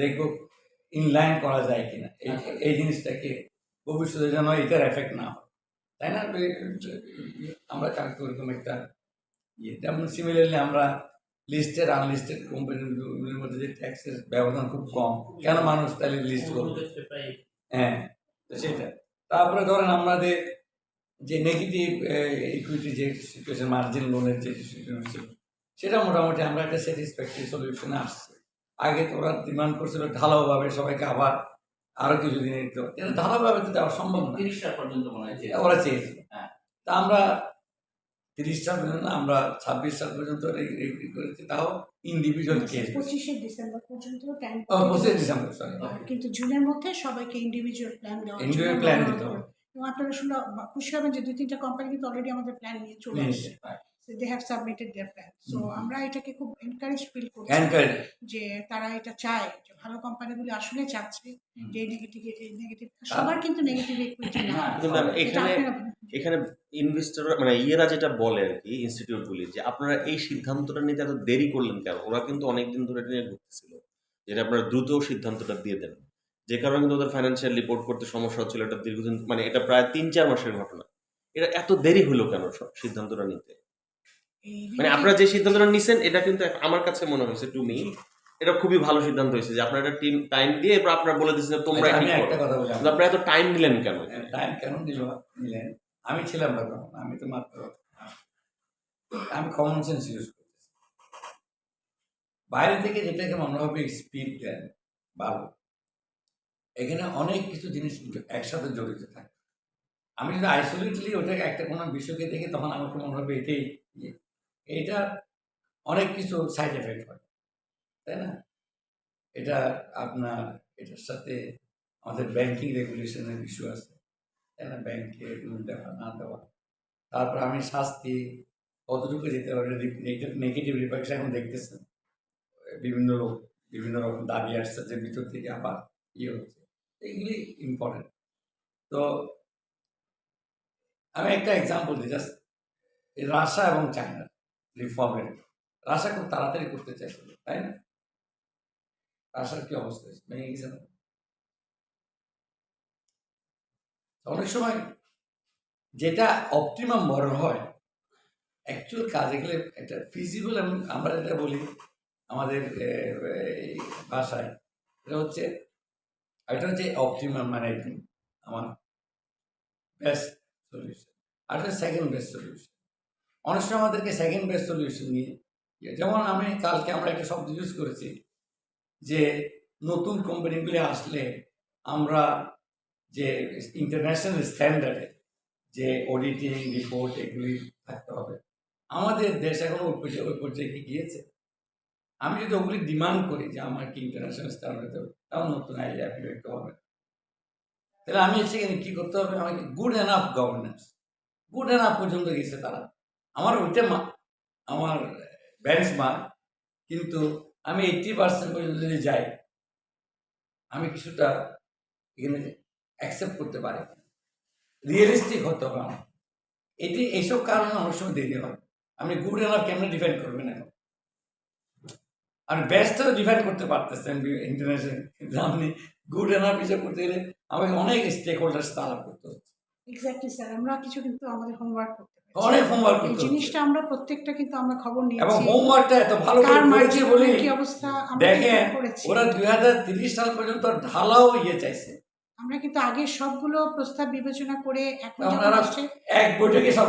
দেখব ইনলাইন করা যায় কিনা। এই এই জিনিসটাকে ভবিষ্যতে যেন এটার এফেক্ট না হয়। তাই না? আমরা কাজ ওরকম একটা ইয়ে? যেমন সিমিলারলি আমরা লিস্টেড আনলিস্টেড কোম্পানিগুলির মধ্যে যে ট্যাক্সের ব্যবধান খুব কম কেন মানুষ তাহলে লিস্ট করবে? হ্যাঁ তো সেটা। তারপরে ধরেন আমাদের যে নেগেটিভ ইকুইটি যে সিচুয়েশন মার্জিন লোনের যে সিচুয়েশন সেটা মোটামুটি আমরা একটা স্যাটিসফ্যাক্টরি সলিউশনে আসছে। আগে তো ওরা ডিমান্ড করছিল ঢালাওভাবে সবাইকে আবার আরও কিছু দিনে দিতে হবে কিন্তু ঢালাওভাবে তো দেওয়া সম্ভব না। তিরিশটা পর্যন্ত মনে হয় যে ওরা চেয়েছিল। হ্যাঁ। তা আমরা তিরিশটা পর্যন্ত না, আমরা ছাব্বিশ সাল পর্যন্ত করেছি তাও ইন্ডিভিজুয়াল কেস পঁচিশে ডিসেম্বর পর্যন্ত পঁচিশে ডিসেম্বর সরি কিন্তু জুনের মধ্যে সবাইকে ইন্ডিভিজুয়াল প্ল্যান দেওয়া। Individual plan দিতে হবে। এবং আপনারা শুনে খুশি হবেন যে দুই তিনটা কোম্পানি কিন্তু অলরেডি আমাদের প্ল্যান নিয়ে চলে আসছে। They have submitted their plan so আমরা এটাকে খুব এনকারেজ ফিল এনকারেজ যে তারা এটা চায় যে ভালো কোম্পানিগুলো আসলে চাচ্ছে যে নেগেটিভ নেগেটিভ সবার কিন্তু নেগেটিভ ইকুইটি না এখানে এখানে ইনভেস্টর মানে ইয়েরা যেটা বলে আর কি ইনস্টিটিউটগুলি যে আপনারা এই সিদ্ধান্তটা নিতে এত দেরি করলেন কেন? ওরা কিন্তু অনেকদিন ধরে এটা নিয়ে ঘুরতেছিল যেটা আপনারা দ্রুত সিদ্ধান্তটা দিয়ে দেন। যে কারণে কিন্তু ওদের ফাইন্যান্সিয়াল রিপোর্ট করতে সমস্যা হচ্ছিল এটা দীর্ঘদিন মানে এটা প্রায় তিন চার মাসের ঘটনা। এটা এত দেরি হলো কেন সব সিদ্ধান্তটা নিতে? মানে আপনারা যে সিদ্ধান্তটা নিছেন এটা কিন্তু আমার কাছে মনে হয়েছে টু মি এটা খুবই ভালো সিদ্ধান্ত হয়েছে যে আপনারা একটা টিম টাইম দিয়ে এরপর আপনারা বলে দিচ্ছেন যে তোমরা আমি একটা কথা বলি আপনারা এত টাইম নিলেন কেন? টাইম কেন নিল নিলেন? আমি ছিলাম না তখন আমি তো মাত্র আমি কমন সেন্স ইউজ করতেছি। বাইরে থেকে যেটাকে মনে হবে স্পিড দেন ভালো। এখানে অনেক কিছু জিনিস একসাথে জড়িত থাকে। আমি যদি আইসোলেটলি ওটাকে একটা কোনো বিষয়কে দেখি তখন আমাকে মনে হবে এটাই এইটা অনেক কিছু সাইড এফেক্ট হয়, তাই না? এটা আপনার, এটার সাথে আমাদের ব্যাংকিং রেগুলেশনের ইস্যু আছে, তাই না? ব্যাংকে লোন দেওয়া, না দেওয়া। তারপর আমি শাস্তি, কতটুকু যেতে পারে নেগেটিভ রিফ্যাক্ট এখন দেখতেছেন। বিভিন্ন লোক, বিভিন্ন রকম দাবি আসছে যে ভিতর থেকে আবার ইয়ে হচ্ছে। এগুলি ইম্পর্টেন্ট তো আমি একটা এক্সাম্পল দিই জাস্ট রাশিয়া এবং চায়না। রিফর্মের রাশিয়া খুব তাড়াতাড়ি করতে চাইছিল, তাই না? রাশিয়ার কি অবস্থা? ভেঙে গেছে না অনেক সময় যেটা অপটিমাম বড় হয় অ্যাকচুয়াল কাজে গেলে একটা ফিজিবল এবং আমরা যেটা বলি আমাদের ভাষায়, এটা হচ্ছে এটা হচ্ছে অপটিমাম মানে আমার বেস্ট সলিউশন আর সেকেন্ড বেস্ট সলিউশন অনেক সময় আমাদেরকে সেকেন্ড বেস্ট সলিউশন নিয়ে, যেমন আমি কালকে আমরা একটা শব্দ ইউজ করেছি যে নতুন কোম্পানিগুলি আসলে আমরা যে ইন্টারন্যাশনাল স্ট্যান্ডার্ডে যে অডিটিং রিপোর্ট এগুলি থাকতে হবে। আমাদের দেশ এখন ওই পর্যায়ে ওই পর্যায়ে কি গিয়েছে? আমি যদি ওগুলি ডিমান্ড করি যে আমার কি ইন্টারন্যাশনাল স্ট্যান্ডার্ড হবে তাও নতুন আইডিয়া অ্যাপ্লিকেট হবে। তাহলে আমি সেখানে কী করতে হবে? আমাকে good enough governance good enough পর্যন্ত গেছে তারা। আমার ওইটা মা, আমার ব্যাঞ্চ মার্ক কিন্তু আমি এইট্টি পার্সেন্ট পর্যন্ত যদি যাই, আমি কিছুটা এখানে অ্যাকসেপ্ট করতে পারি। রিয়েলিস্টিক হতে হবে আমার। এটি, এইসব কারণে অনেক সময় দেরি হয়। আপনি গুড এনাফ কেমনে ডিফেন্ড করবেন এখন? আর বেস্টও ডিফেন্ড করতে পারতেছেন ইন্টারন্যাশনাল কিন্তু আপনি গুড এনাফ হিসেবে করতে গেলে আমাকে অনেক স্টেক হোল্ডার্স তালা করতে হচ্ছে। এক্স্যাক্টলি স্যার আমরা কিছু কিন্তু আমাদের হোমওয়ার্ক করতে অনেক হোমওয়ার্ক এই করতে জিনিসটা আমরা প্রত্যেকটা কিন্তু আমরা খবর এবং হোমওয়ার্কটা এত ভালো করে কার করেছে বলি কি অবস্থা দেখেন ওরা দুই হাজার তিরিশ সাল পর্যন্ত ঢালাও ইয়ে চাইছে। আমরা কিন্তু আগে সবগুলো প্রস্তাব বিবেচনা করে এখন আসছে এক বৈঠকে সব